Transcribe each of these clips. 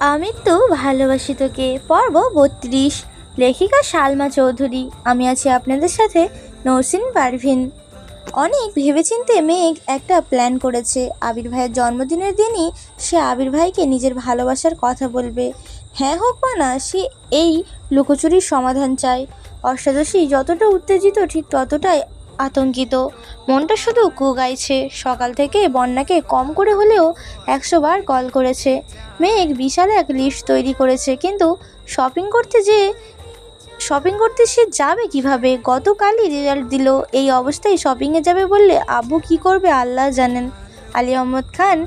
আমি তো ভালোবাসি তোকে। পর্ব বত্রিশ। লেখিকা সালমা চৌধুরী। আমি আছি আপনাদের সাথে নরসিন পারভিন। অনেক ভেবেচিন্তে মেঘ একটা প্ল্যান করেছে। আবির ভাইয়ের জন্মদিনের দিনই সে আবির ভাইকে নিজের ভালোবাসার কথা বলবে। হ্যাঁ হোক বা না, সে এই লুকোচুরির সমাধান চায়। অষ্টাদশী যতটা উত্তেজিত ঠিক ততটাই আতঙ্কিত। মনটা শুধু কু গাইছে সকাল থেকে বন্যাকে কম করে হলেও একশো বার কল করেছে। মেঘ বিশাল এক লিস্ট তৈরি করেছে, কিন্তু শপিং করতে যে শপিং করতে সে যাবে কীভাবে? গতকালই রেজাল্ট দিল, এই অবস্থায় শপিংয়ে যাবে বললে আব্বু কি করবে আল্লাহ জানেন। আলী আহমদ খান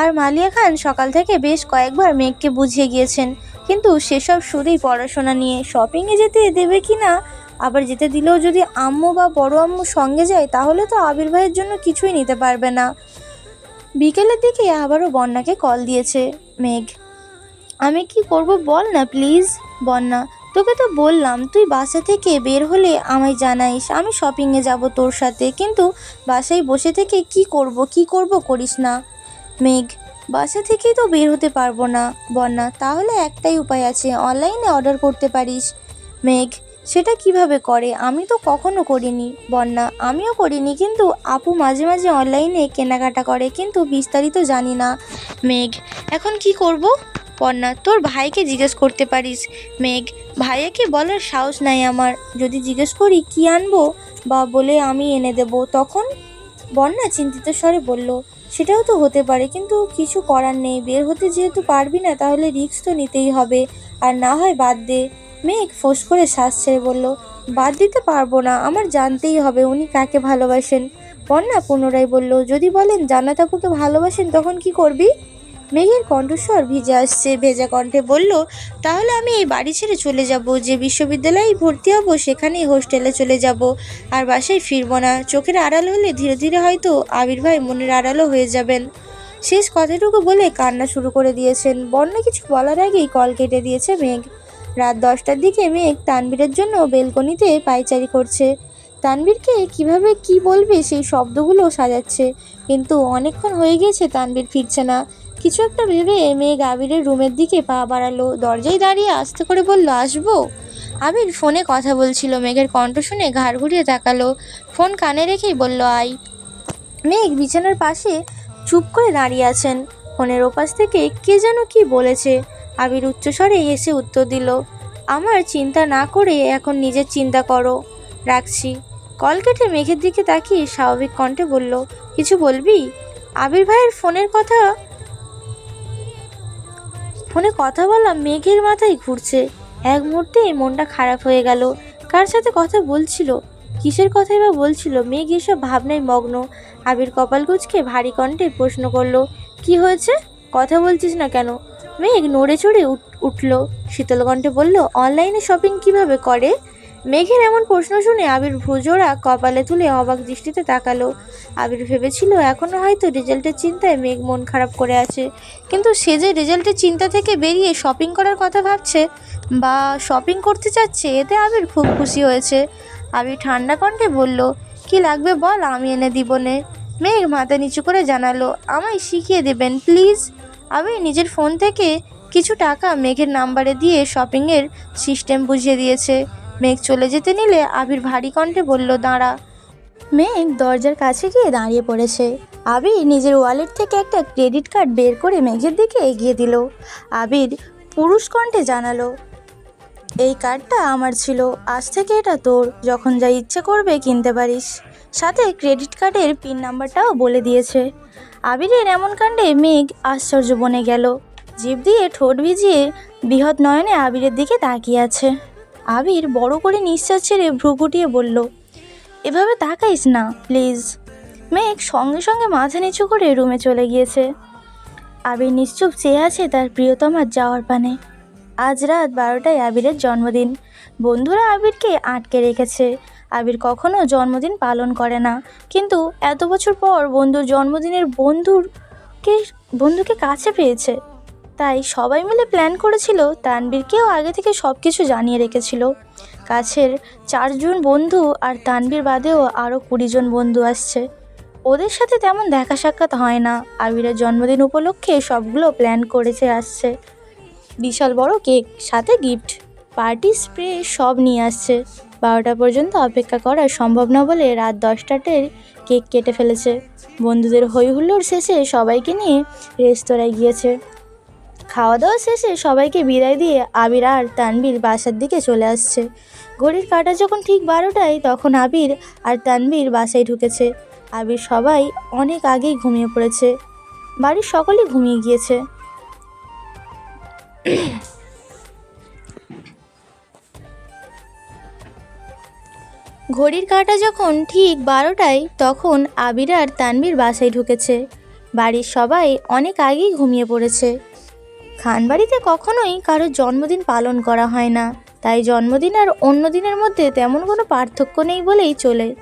আর মালিয়া খান সকাল থেকে বেশ কয়েকবার মেঘকে বুঝিয়ে গিয়েছেন, কিন্তু সেসব শুধুই পড়াশোনা নিয়ে। শপিংয়ে যেতে দেবে কি না আবার যেতে দিলেও যদি আম্মু বা বড় আম্মু সঙ্গে যায়, তাহলে তো আবির ভাইয়ের জন্য কিছুই নিতে পারবে না। বিকেলের দিকে আবারও বন্যাকে কল দিয়েছে মেঘ। আমি কি করব বল না, প্লিজ। বন্যা, তোকে তো বললাম, তুই বাসা থেকে বের হলে আমায় জানাইস, আমি শপিংয়ে যাব তোর সাথে, কিন্তু বাসায় বসে থেকে কি করব কি করব করিস না। মেঘ, বাসা থেকেই তো বের হতে পারব না। বন্যা, তাহলে একটাই উপায় আছে অনলাইনে অর্ডার করতে পারিস। মেঘ সেটা কীভাবে করে? আমি তো কখনো করিনি, বন্যা। আমিও করিনি, কিন্তু আপু মাঝে মাঝে অনলাইনে কেনাকাটা করে, কিন্তু বিস্তারিত জানি না। মেঘ, এখন কি করব? বন্যা, তোর ভাইকে জিজ্ঞেস করতে পারিস। মেঘ, ভাইয়াকে বলার সাহস নাই আমার। যদি জিজ্ঞেস করি, কি আনব? বা বলে আমি এনে দেব। তখন বন্যা চিন্তিত স্বরে বলল, সেটাও তো হতে পারে, কিন্তু কিছু করার নেই। বের হতে যেহেতু পারবি না, তাহলে রিস্ক তো নিতেই হবে। আর না হয় বাদ দে। মেঘ ফোঁস করে শ্বাস ছেড়ে বলল, বাদ দিতে পারব না, আমার জানতেই হবে উনি কাকে ভালোবাসেন। বন্যা পুনরায় বলল, যদি বলেন জান্নাত আপুকে ভালোবাসেন, তখন কি করবি? মেঘের কণ্ঠস্বর ভিজে আসছে, ভেজা কণ্ঠে বলল, তাহলে আমি এই বাড়ি ছেড়ে চলে যাব, যে বিশ্ববিদ্যালয়ে ভর্তি হব, সেখানেই হোস্টেলে চলে যাব। আর বাসায় ফিরবো না, চোখের আড়াল হলে ধীরে ধীরে হয়তো আবির ভাই মনের আড়ালও হয়ে যাবেন। শেষ কথাটুকু বলে কান্না শুরু করে দিয়েছেন। বন্যা কিছু বলার আগেই কল কেটে দিয়েছে মেঘ। রাত দশটার দিকে মেঘ তানবীরের জন্য বেলকনিতে পায়চারি করছে। তানবীরকে কীভাবে কি বলবে সেই শব্দগুলো সাজাচ্ছে, কিন্তু অনেকক্ষণ হয়ে গিয়েছে তানবীর ফিরছে না। কিছু একটা ভেবে মেঘ আবিরের রুমের দিকে পা বাড়ালো, দরজায় দাঁড়িয়ে আস্তে করে বলল, আসব? আবির ফোনে কথা বলছিল, মেঘের কণ্ঠ শুনে ঘাড় ঘুরিয়ে তাকালো, ফোন কানে রেখেই বলল, আই। মেঘ বিছানার পাশে চুপ করে দাঁড়িয়ে আছেন, ফোনের ওপাশ থেকে কে যেন কি বলেছে। আবির উচ্চস্বরে এসে উত্তর দিল, আমার চিন্তা না করে এখন নিজের চিন্তা করো। রাখছি। কল কেটে মেঘের দিকে তাকিয়ে স্বাভাবিক কণ্ঠে বলল, কিছু বলবি? আবির ভাইয়ের ফোনের কথা, ফোনে কথা বলা মেঘের মাথায় ঘুরছে। এক মুহূর্তে মনটা খারাপ হয়ে গেল। কার সাথে কথা বলছিল? কিসের কথাই বা বলছিল? মেঘ এসব ভাবনায় মগ্ন। আবির কপাল কুচকে ভারী কণ্ঠে প্রশ্ন করল, কি হয়েছে? কথা বলছিস না কেন? মেঘ নড়ে চড়ে উঠল। শীতল কণ্ঠে বলল, অনলাইনে শপিং কীভাবে করে? মেঘের এমন প্রশ্ন শুনে আবির ভ্রুজোড়া কপালে তুলে অবাক দৃষ্টিতে তাকালো। আবির ভেবেছিল এখনও হয়তো রেজাল্টের চিন্তায় মেঘ মন খারাপ করে আছে। কিন্তু সে যে রেজাল্টের চিন্তা থেকে বেরিয়ে শপিং করার কথা ভাবছে বা শপিং করতে চাচ্ছে, এতে আবির খুব খুশি হয়েছে। আবির ঠান্ডা কণ্ঠে বলল, কি লাগবে বল, আমি এনে দিব নে। মেঘ মাথা নিচু করে জানালো, আমায় শিখিয়ে দেবেন, প্লিজ। আমি নিজের ফোন থেকে কিছু টাকা মেঘের নাম্বারে দিয়ে শপিংয়ের সিস্টেম বুঝিয়ে দিয়েছে। মেঘ চলে যেতে নিলে আবির ভারী কণ্ঠে বলল, দাঁড়া। মেঘ দরজার কাছে গিয়ে দাঁড়িয়ে পড়েছে। আবির নিজের ওয়ালেট থেকে একটা ক্রেডিট কার্ড বের করে মেঘের দিকে এগিয়ে দিল। আবির পুরুষ কণ্ঠে জানালো, এই কার্ডটা আমার ছিল, আজ থেকে এটা তোর। যখন যা ইচ্ছে করবে কিনতে পারিস। সাথে ক্রেডিট কার্ডের পিন নাম্বারটাও বলে দিয়েছে। আবিরের এমন কাণ্ডে মেঘ আশ্চর্য বনে গেল। জিভ দিয়ে ঠোঁট ভিজিয়ে বৃহৎ নয়নে আবিরের দিকে তাকিয়ে আছে। আবির বড় করে নিঃশ্বাস ছেড়ে ভ্রু গুটিয়ে বলল, এভাবে তাকাইস না, প্লিজ। মেঘ সঙ্গে সঙ্গে মাথা নিচু করে রুমে চলে গিয়েছে। আবির নিশ্চুপ চেয়ে আছে তার প্রিয়তমার যাওয়ার পানে। আজ রাত বারোটায় আবিরের জন্মদিন। বন্ধুরা আবিরকে আটকে রেখেছে। আবির কখনো জন্মদিন পালন করে না। কিন্তু এত বছর পর বন্ধুর জন্মদিনের বন্ধুরকে, বন্ধুকে কাছে পেয়েছে। তাই সবাই মিলে প্ল্যান করেছিল তানবীরকেও আগে থেকে সব কিছু জানিয়ে রেখেছিল। কাছের চারজন বন্ধু আর তানবীর বাদেও আরও কুড়িজন বন্ধু আসছে। ওদের সাথে তেমন দেখা সাক্ষাৎ হয় না। আবিরের জন্মদিন উপলক্ষে সবগুলো প্ল্যান করেছে আসছে। বিশাল বড় কেক, সাথে গিফট পার্টি স্প্রে সব নিয়ে আসছে। বারোটা পর্যন্ত অপেক্ষা করা সম্ভব না বলে রাত দশটাটের কেক কেটে ফেলেছে। বন্ধুদের হই হুল্লোড় শেষে সবাইকে নিয়ে রেস্তোরাঁয় গিয়েছে। খাওয়া দাওয়া শেষে সবাইকে বিদায় দিয়ে আবির আর তানবীর বাসার দিকে চলে আসছে। ঘড়ির কাটা যখন ঠিক বারোটায়, তখন আবির আর তানবীর বাসায় ঢুকেছে। আবির সবাই অনেক আগেই ঘুমিয়ে পড়েছে। বাড়ির সকলেই ঘুমিয়ে গিয়েছে। ঘড়ির কাঁটা যখন ঠিক বারোটায়, তখন আবির আর তানবীর বাসায় ঢুকেছে। বাড়ির সবাই অনেক আগেই ঘুমিয়ে পড়েছে। খানবাড়িতে কখনোই কারোর জন্মদিন পালন করা হয় না। তাই জন্মদিন আর অন্য দিনের মধ্যে তেমন কোনো পার্থক্য নেই বলেই চলে।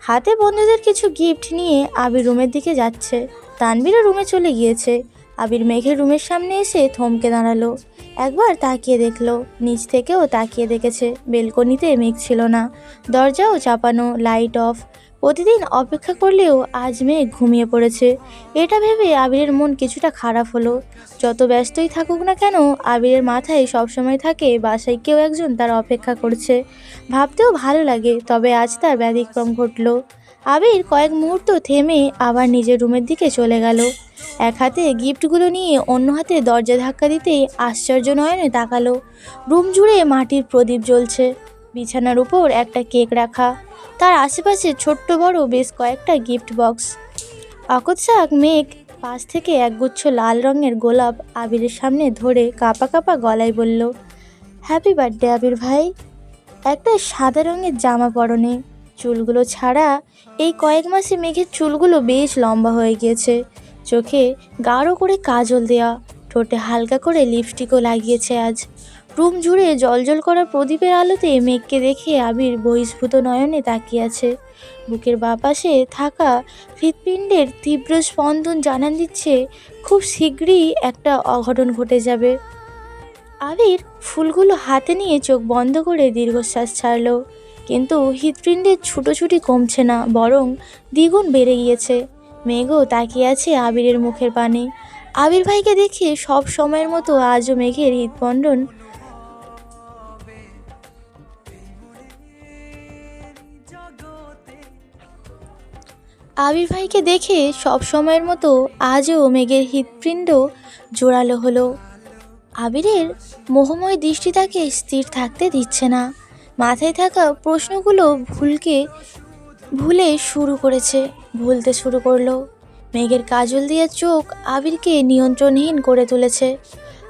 হাতে বন্ধুদের কিছু গিফট নিয়ে আবির রুমের দিকে যাচ্ছে। তানবীরও রুমে চলে গিয়েছে। আবির মেঘের রুমের সামনে এসে থমকে দাঁড়াল। একবার তাকিয়ে দেখল, নিচ থেকেও তাকিয়ে দেখেছে, বেলকনিতে মেঘ ছিল না। দরজাও চাপানো লাইট অফ প্রতিদিন অপেক্ষা করলেও আজ মেঘ ঘুমিয়ে পড়েছে। এটা ভেবে আবিরের মন কিছুটা খারাপ হলো। যত ব্যস্তই থাকুক না কেন, আবিরের মাথায় সবসময় থাকে বাসায় কেউ একজন তার অপেক্ষা করছে। ভাবতেও ভালো লাগে, তবে আজ তার ব্যতিক্রম ঘটলো। আবির কয়েক মুহূর্ত থেমে আবার নিজের রুমের দিকে চলে গেল। এক হাতে গিফটগুলো নিয়ে অন্য হাতে দরজা ধাক্কা দিতেই আশ্চর্য নয়নে তাকালো। রুম জুড়ে মাটির প্রদীপ জ্বলছে। বিছানার উপর একটা কেক রাখা। তার আশেপাশে ছোট্ট বড় বেশ কয়েকটা গিফট বক্স। অকৎসাক মেঘ পাশ থেকে একগুচ্ছ লাল রঙের গোলাপ আবিরের সামনে ধরে কাপা কাপা গলায় বলল, হ্যাপি বার্থডে আবির ভাই। একটা সাদা রঙের জামা পরনে চুলগুলো ছাড়া এই কয়েক মাসে মেঘের চুলগুলো বেশ লম্বা হয়ে গিয়েছে। চোখে গাঢ় করে কাজল দেওয়া ঠোঁটে হালকা করে লিপস্টিকও লাগিয়েছে আজ। রুম জুড়ে জলজল করা প্রদীপের আলোতে মেঘকে দেখে আবির বহিষ্ভূত নয়নে তাকিয়ে আছে। বুকের বাপাশে থাকা হৃৎপিণ্ডের তীব্র স্পন্দন জানান দিচ্ছে, খুব শীঘ্রই একটা অঘটন ঘটে যাবে। আবির ফুলগুলো হাতে নিয়ে চোখ বন্ধ করে দীর্ঘশ্বাস ছাড়লো। কিন্তু হৃৎপিণ্ডের ছুটোছুটি কমছে না, বরং দ্বিগুণ বেড়ে গিয়েছে। মেঘও তাকিয়ে আছে আবিরের মুখের পানে। আবির ভাইকে দেখে সব সময়ের মতো আজও মেঘের হৃৎপণ্ডন আবির ভাইকে দেখে সব সময়ের মতো আজও মেঘের হৃৎপিণ্ড জোরালো হলো। আবিরের মোহময় দৃষ্টি তাকে স্থির থাকতে দিচ্ছে না। মাথায় থাকা প্রশ্নগুলো ভুলকে, ভুলে শুরু করেছে, ভুলতে শুরু করল। মেঘের কাজল দিয়ে চোখ আবিরকে নিয়ন্ত্রণহীন করে তুলেছে।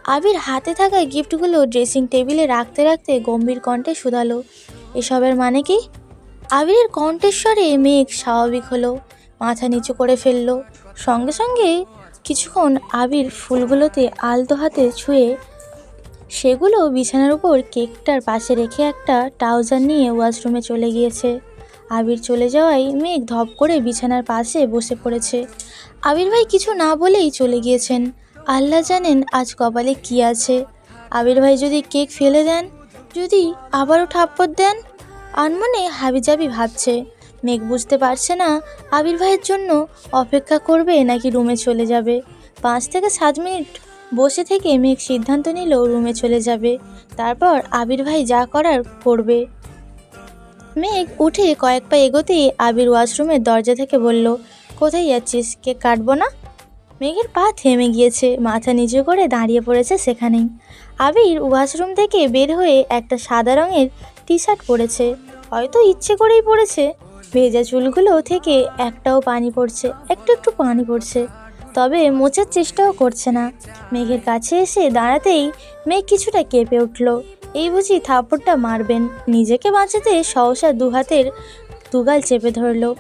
আবির হাতে থাকা গিফটগুলো ড্রেসিং টেবিলে রাখতে রাখতে গম্ভীর কণ্ঠে শুধালো। এসবের মানে কি? আবিরের কণ্ঠেশ্বরে মেঘ স্বাভাবিক হলো, মাথা নিচু করে ফেলল। সঙ্গে সঙ্গে কিছুক্ষণ আবির ফুলগুলোতে আলতো হাতে ছুঁয়ে সেগুলো বিছানার উপর কেকটার পাশে রেখে একটা ট্রাউজার নিয়ে ওয়াশরুমে চলে গিয়েছে। আবির চলে যাওয়ায় মেঘ ধপ করে বিছানার পাশে বসে পড়েছে। আবির ভাই কিছু না বলেই চলে গিয়েছেন। আল্লাহ জানেন আজ কপালে কি আছে। আবির ভাই যদি কেক ফেলে দেন, যদি আবারও ঠাপ্পর দেন, আনমনে হাবিজাবি ভাবছে। মেঘ বুঝতে পারছে না আবির ভাইয়ের জন্য অপেক্ষা করবে নাকি রুমে চলে যাবে। পাঁচ থেকে সাত মিনিট বসে থেকে মেঘ সিদ্ধান্ত নিল রুমে চলে যাবে। তারপর আবির ভাই যা করার করবে। মেঘ উঠে কয়েক পা এগোতেই আবির ওয়াশরুমের দরজা থেকে বলল, কোথায় যাচ্ছিস? কেক কাটবো না? মেঘের পা থেমে গিয়েছে, মাথা নিচু করে দাঁড়িয়ে পড়েছে সেখানেই। আবির ওয়াশরুম থেকে বের হয়ে একটা সাদা রঙের টি শার্ট পরেছে। হয়তো ইচ্ছে করেই পড়েছে ভেজা চুলগুলো থেকে একটাও পানি পড়ছে, একটু একটু পানি পড়ছে। তবে মোচার চেষ্টাও করছে না। মেঘের কাছে এসে দাঁড়াতেই মেঘ কিছুটা কেঁপে উঠল। এই বুঝি থাপ্পড়টা মারবেন। নিজেকে বাঁচাতে সহসা দুহাতের দুগাল চেপে ধরলো।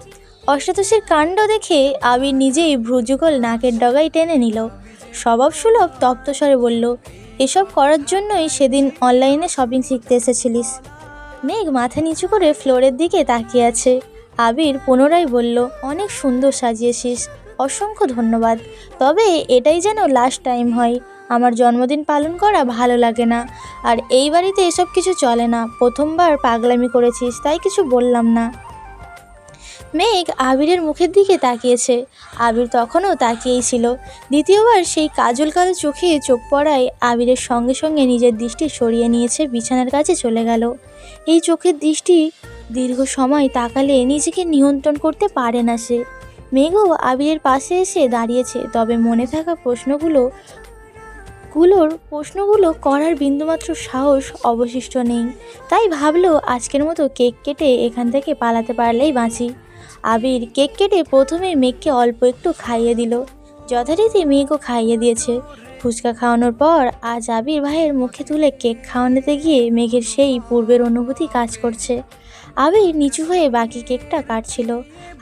অষ্টাদশের কাণ্ড দেখে আবির নিজেই ভ্রুযুগল নাকের ডগায় টেনে নিল। স্বভাব সুলভ তপ্তস্বরে বলল, এসব করার জন্যই সেদিন অনলাইনে শপিং শিখতে এসেছিলিস। মেঘ মাথা নিচু করে ফ্লোরের দিকে তাকিয়ে আছে। আবির পুনরায় বলল, অনেক সুন্দর সাজিয়েছিস। অসংখ্য ধন্যবাদ। তবে এটাই যেন লাস্ট টাইম হয়। আমার জন্মদিন পালন করা ভালো লাগে না। আর এই বাড়িতে এসব কিছু চলে না। প্রথমবার পাগলামি করেছিস, তাই কিছু বললাম না। মেঘ আবিরের মুখের দিকে তাকিয়েছে। আবির তখনও তাকিয়েই ছিল। দ্বিতীয়বার সেই কাজল কালো চোখে চোখ পড়ায় আবিরের সঙ্গে সঙ্গে নিজের দৃষ্টি সরিয়ে নিয়েছে, বিছানার কাছে চলে গেল। এই চোখের দৃষ্টি দীর্ঘ সময় তাকালে নিজেকে নিয়ন্ত্রণ করতে পারে না সে। মেঘও আবিরের পাশে এসে দাঁড়িয়েছে, তবে মনে থাকা প্রশ্নগুলো, গুলোর প্রশ্নগুলো করার বিন্দুমাত্র সাহস অবশিষ্ট নেই। তাই ভাবলো আজকের মতো কেক কেটে এখান থেকে পালাতে পারলেই বাঁচি। আবির কেক কেটে প্রথমে মেঘকে অল্প একটু খাইয়ে দিল। যথারীতি মেঘও খাইয়ে দিয়েছে। ফুচকা খাওয়ানোর পর আজ আবির ভাইয়ের মুখে তুলে কেক খাওয়ানোতে গিয়ে মেঘের সেই পূর্বের অনুভূতি কাজ করছে। আবির নিচু হয়ে বাকি কেকটা কাটছিল।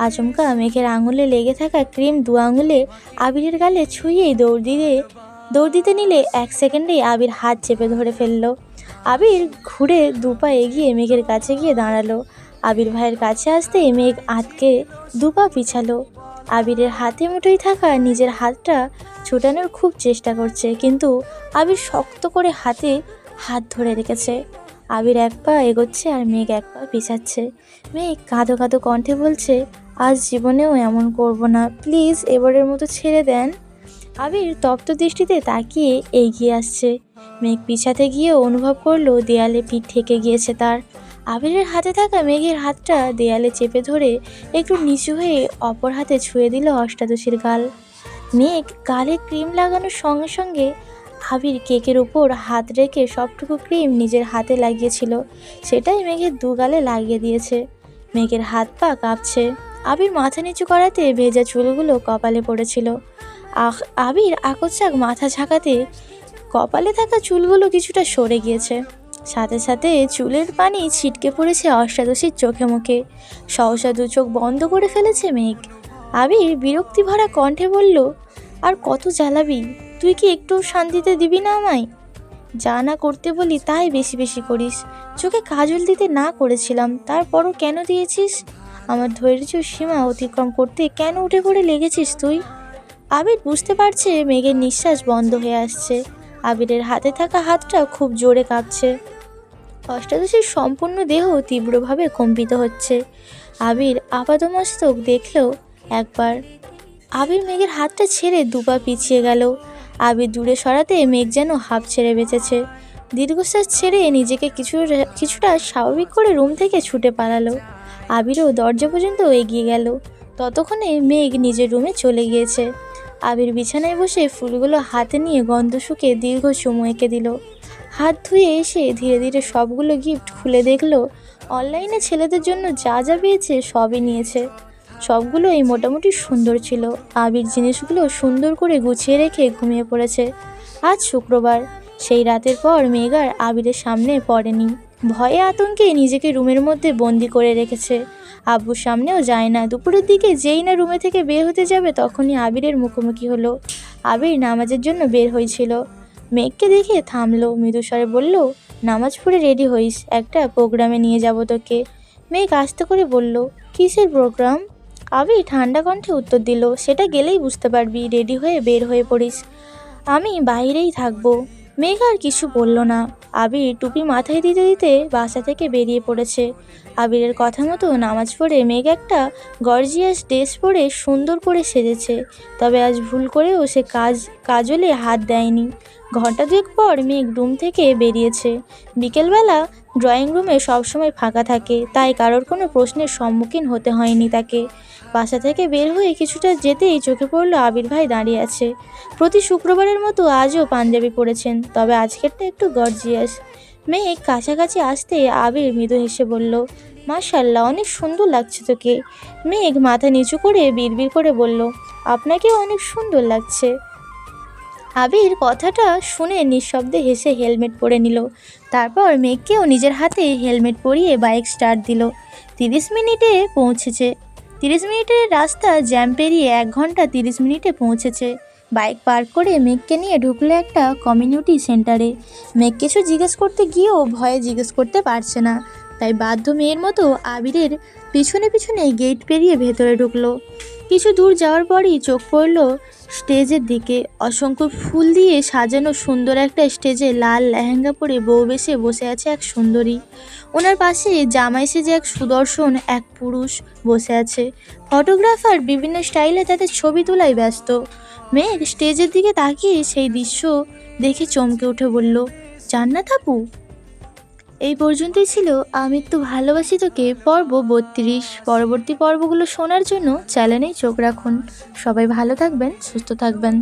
আচমকা মেঘের আঙুলে লেগে থাকা ক্রিম দু আঙুলে আবিরের গালে ছুঁয়েই দৌড় দিয়ে দৌড় দিতে নিলে এক সেকেন্ডেই আবির হাত চেপে ধরে ফেলল। আবির ঘুরে দু পা এগিয়ে মেঘের কাছে গিয়ে দাঁড়াল। আবির ভাইয়ের কাছে আসতেই মেঘ আতকে দু পা পিছালো। আবিরের হাতে মুঠোই থাকা নিজের হাতটা ছুটানোর খুব চেষ্টা করছে, কিন্তু আবির শক্ত করে হাতে হাত ধরে রেখেছে। আবির এক পা এগোচ্ছে আর মেঘ এক পা পিছাচ্ছে। মেঘ কাঁদো কাঁদো কণ্ঠে বলছে, আজ জীবনেও এমন করব না। প্লিজ এবারের মতো ছেড়ে দেন। আবির তপ্ত দৃষ্টিতে তাকিয়ে এগিয়ে আসছে। মেঘ পিছাতে গিয়েও অনুভব করল দেয়ালে পিঠ ঠেকে গিয়েছে তার। আবিরের হাতে থাকা মেঘের হাতটা দেয়ালে চেপে ধরে একটু নিচু হয়ে অপর হাতে ছুঁয়ে দিল অষ্টাদশীর গাল। মেঘ গালে ক্রিম লাগানোর সঙ্গে সঙ্গে আবির কেকের উপর হাত রেখে সবটুকু ক্রিম নিজের হাতে লাগিয়েছিল। সেটাই মেঘের দু গালে লাগিয়ে দিয়েছে। মেঘের হাত পা কাঁপছে। আবির মাথা নিচু করাতে ভেজা চুলগুলো কপালে পড়েছিল। আখ আবির আকস্মাক মাথা ঝাঁকাতে কপালে থাকা চুলগুলো কিছুটা সরে গিয়েছে। সাথে সাথে চুলের পানি ছিটকে পড়েছে অষ্টাদশীর চোখে মুখে। সহসা দু চোখ বন্ধ করে ফেলেছে মেঘ। আবির বিরক্তি ভরা কণ্ঠে বলল, আর কত জ্বালাবি? তুই কি একটু শান্তিতে দিবি না আমায়? যা না করতে বলি তাই বেশি বেশি করিস। চোখে কাজল দিতে না করেছিলাম, তারপরও কেন দিয়েছিস? আমার ধৈর্য সীমা অতিক্রম করতে কেন উঠে পড়ে লেগেছিস তুই? আবির বুঝতে পারছে মেঘের নিঃশ্বাস বন্ধ হয়ে আসছে। আবিরের হাতে থাকা হাতটা খুব জোরে কাঁপছে। অষ্টাদশীর সম্পূর্ণ দেহ তীব্রভাবে কম্পিত হচ্ছে। আবির আপাদমস্তক দেখলেও একবার আবির মেঘের হাতটা ছেড়ে দুপা পিছিয়ে গেল। আবির দূরে সরাতে মেঘ যেন হাফ ছেড়ে বেঁচেছে। দীর্ঘশ্বাস ছেড়ে নিজেকে কিছু কিছুটা স্বাভাবিক করে রুম থেকে ছুটে পালালো। আবিরও দরজা পর্যন্ত এগিয়ে গেল। ততক্ষণে মেঘ নিজের রুমে চলে গিয়েছে। আবির বিছানায় বসে ফুলগুলো হাতে নিয়ে গন্ধ শুকে দীর্ঘ চুমু এঁকে দিল। হাত ধুয়ে এসে ধীরে ধীরে সবগুলো গিফট খুলে দেখল, অনলাইনে ছেলেদের জন্য যা যা পেয়েছে সবই নিয়েছে। সবগুলোই মোটামুটি সুন্দর ছিল। আবির জিনিসগুলো সুন্দর করে গুছিয়ে রেখে ঘুমিয়ে পড়েছে। আজ শুক্রবার। সেই রাতের পর মেঘার আবিরের সামনে পড়েনি। ভয়ে আতঙ্কে নিজেকে রুমের মধ্যে বন্দি করে রেখেছে। আব্বুর সামনেও যায় না। দুপুরের দিকে যেই না রুমে থেকে বের হতে যাবে তখনই আবিরের মুখোমুখি হলো। আবির নামাজের জন্য বের হয়েছিল। মেঘকে দেখে থামলো। মৃদুস্বরে বলল, নামাজ পড়ে রেডি হইস। একটা প্রোগ্রামে নিয়ে যাব তোকে। মেঘ আস্তে করে বলল, কিসের প্রোগ্রাম? আবির ঠান্ডা কণ্ঠে উত্তর দিল, সেটা গেলেই বুঝতে পারবি, রেডি হয়ে বের হয়ে পড়িস। আমি বাইরেই থাকব। মেঘ আর কিছু বলল না। আবির টুপি মাথায় দিতে দিতে বাসা থেকে বেরিয়ে পড়েছে। আবিরের কথা মতো নামাজ পড়ে মেঘ একটা গর্জিয়াস ড্রেস পরে সুন্দর করে সেজেছে। তবে আজ ভুল করেও সে কাজ, কাজলে হাত দেয়নি। ঘণ্টা দুয়েক পর মেঘ রুম থেকে বেরিয়েছে। বিকেলবেলা ড্রয়িং রুমে সবসময় ফাঁকা থাকে, তাই কারোর কোনো প্রশ্নের সম্মুখীন হতে হয়নি তাকে। বাসা থেকে বের হয়ে কিছুটা যেতেই চোখে পড়ল আবির ভাই দাঁড়িয়ে আছে। প্রতি শুক্রবারের মতো আজও পাঞ্জাবি পরেছেন, তবে আজকেরটা একটু গর্জিয়াস। মেঘ কাছাকাছি আসতে আবির মৃদু হেসে বলল, মাশাল্লাহ, অনেক সুন্দর লাগছে তোকে। মেঘ মাথা নিচু করে বিড়বিড় করে বলল, আপনাকেও অনেক সুন্দর লাগছে। আবির কথাটা শুনে নিঃশব্দে হেসে হেলমেট পরে নিল। তারপর মেঘকেও নিজের হাতে হেলমেট পরিয়ে বাইক স্টার্ট দিল। তিরিশ মিনিটে পৌঁছেছে। তিরিশ মিনিটের রাস্তা জ্যাম পেরিয়ে এক ঘণ্টা তিরিশ মিনিটে পৌঁছেছে। বাইক পার্ক করে মেঘকে নিয়ে ঢুকলো একটা কমিউনিটি সেন্টারে। মেঘ কিছু জিজ্ঞেস করতে গিয়েও ভয়ে জিজ্ঞেস করতে পারছে না। তাই বাধ্য মেয়ের মতো আবিরের পিছনে পিছনে গেট পেরিয়ে ভেতরে ঢুকলো। কিছু দূর যাওয়ার পরই চোখ পড়ল স্টেজের দিকে অসংখ্য ফুল দিয়ে সাজানো সুন্দর একটা স্টেজে লাল লেহেঙ্গা পরে বউ বেশে বসে আছে এক সুন্দরী। ওনার পাশে জামাই সেজে এক সুদর্শন, এক পুরুষ বসে আছে। ফটোগ্রাফার বিভিন্ন স্টাইলে তাদের ছবি তোলায় ব্যস্ত। মেঘ স্টেজের দিকে তাকিয়ে সেই দৃশ্য দেখে চমকে উঠে বলল, জান্নাত আপু এই পর্যন্তই ছিল আমি তো ভালোবাসি তোকে পর্ব বত্রিশ। পরবর্তী পর্বগুলো শোনার জন্য চ্যানেলেই চোখ রাখুন। সবাই ভালো থাকবেন, সুস্থ থাকবেন।